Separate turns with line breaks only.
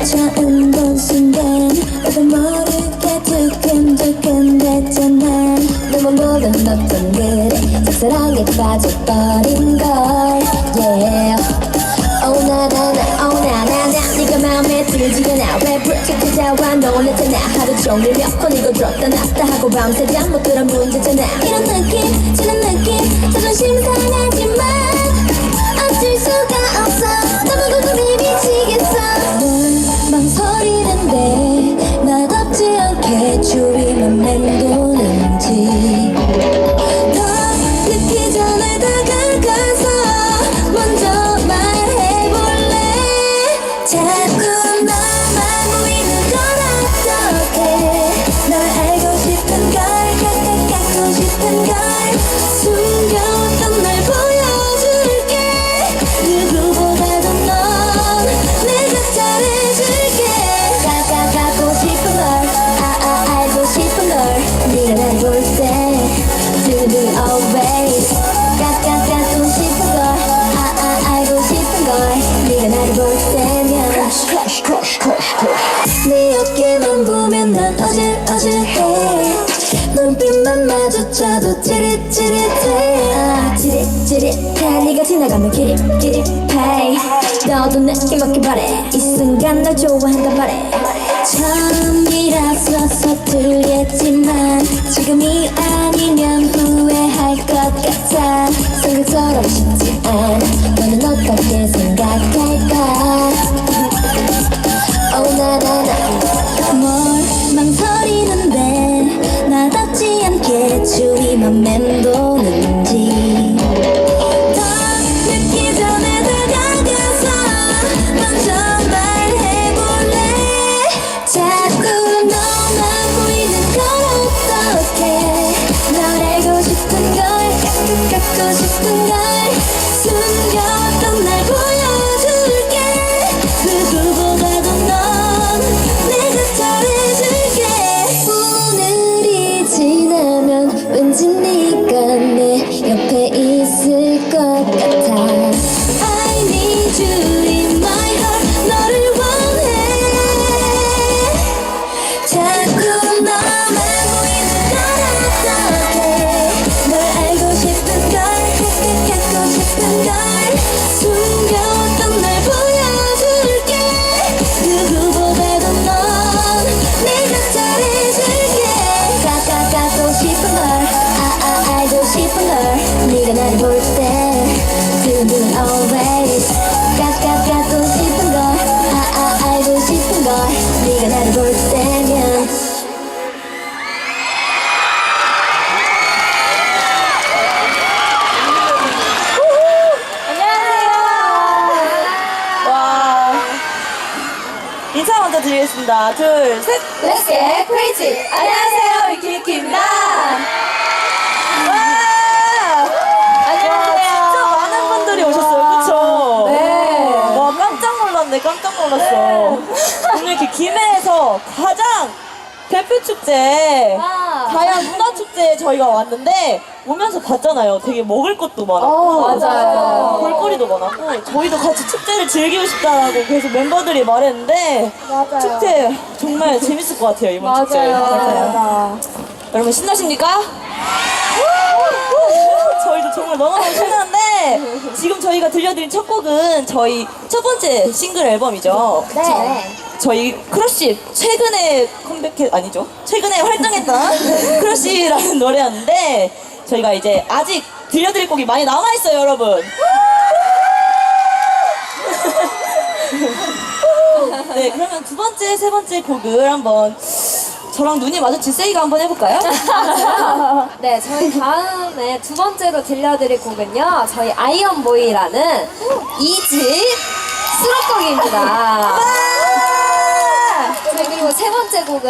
차차온 건 순간. 나도 모르게 두근두근댔잖아. 너만 보던 어떤 그래. 사랑에 빠져버린 걸. Yeah. 불쾌하자와 놀랬잖아 하루 종일 몇 번 이거 들었다 놨다 하고 밤새 잠못 들어 문제잖아 이런 느낌 지는 느낌 자존심 상하지만 볼 때면 네 어깨만 보면 난 어질어질해. 눈빛만 마주쳐도 찌릿찌릿해. 아 찌릿찌릿해. 네가 지나가면 기립기립해. 너도 내게 맞길 바래. 이 순간 날 좋아한단 말해. 처음이라서 서툴겠지만 지금이 아니면 후회할 것 같아 생각처럼 쉽지 않아. 너는 어떻게 생각할까? Oh 나나나. 뭘 망설이는데 나답지 않게 주위만 맴도는지. 더 늦기 전에 다가가서 You. 네가 나를 볼때 To be always 깎아 깎고 싶은 걸 아 아 알고 싶은 걸 네가 나를 볼 때면
와. 인사 먼저 드리겠습니다. 둘, 셋.
Let's get crazy
안녕하세요, 위키위키입니다. 깜짝 놀랐어. 오늘 이렇게 김해에서 가장 대표 축제,
와.
다양 문화 축제에 저희가 왔는데 오면서 봤잖아요. 되게 먹을 것도 많았고,
어, 맞아요.
볼거리도 많았고, 저희도 같이 축제를 즐기고 싶다라고 계속 멤버들이 말했는데
맞아요.
축제 정말 재밌을 것 같아요 이번 축제. 여러분 신나십니까? 저희도 정말 너무너무 신나는데 지금 저희가 들려드린 첫 곡은 저희 첫 번째 싱글 앨범이죠.
네.
저희 크러쉬 최근에 컴백해 아니죠? 최근에 활동했던 크러쉬라는 노래였는데 저희가 이제 아직 들려드릴 곡이 많이 남아 있어요, 여러분. 네, 그러면 두 번째, 세 번째 곡을 한번 저랑 눈이 마주친 세이가 한번 해볼까요?
네, 저희 다음에 두 번째로 들려드릴 곡은요. 저희 아이언보이라는 이집 수록곡입니다. 네, 그리고 세 번째 곡은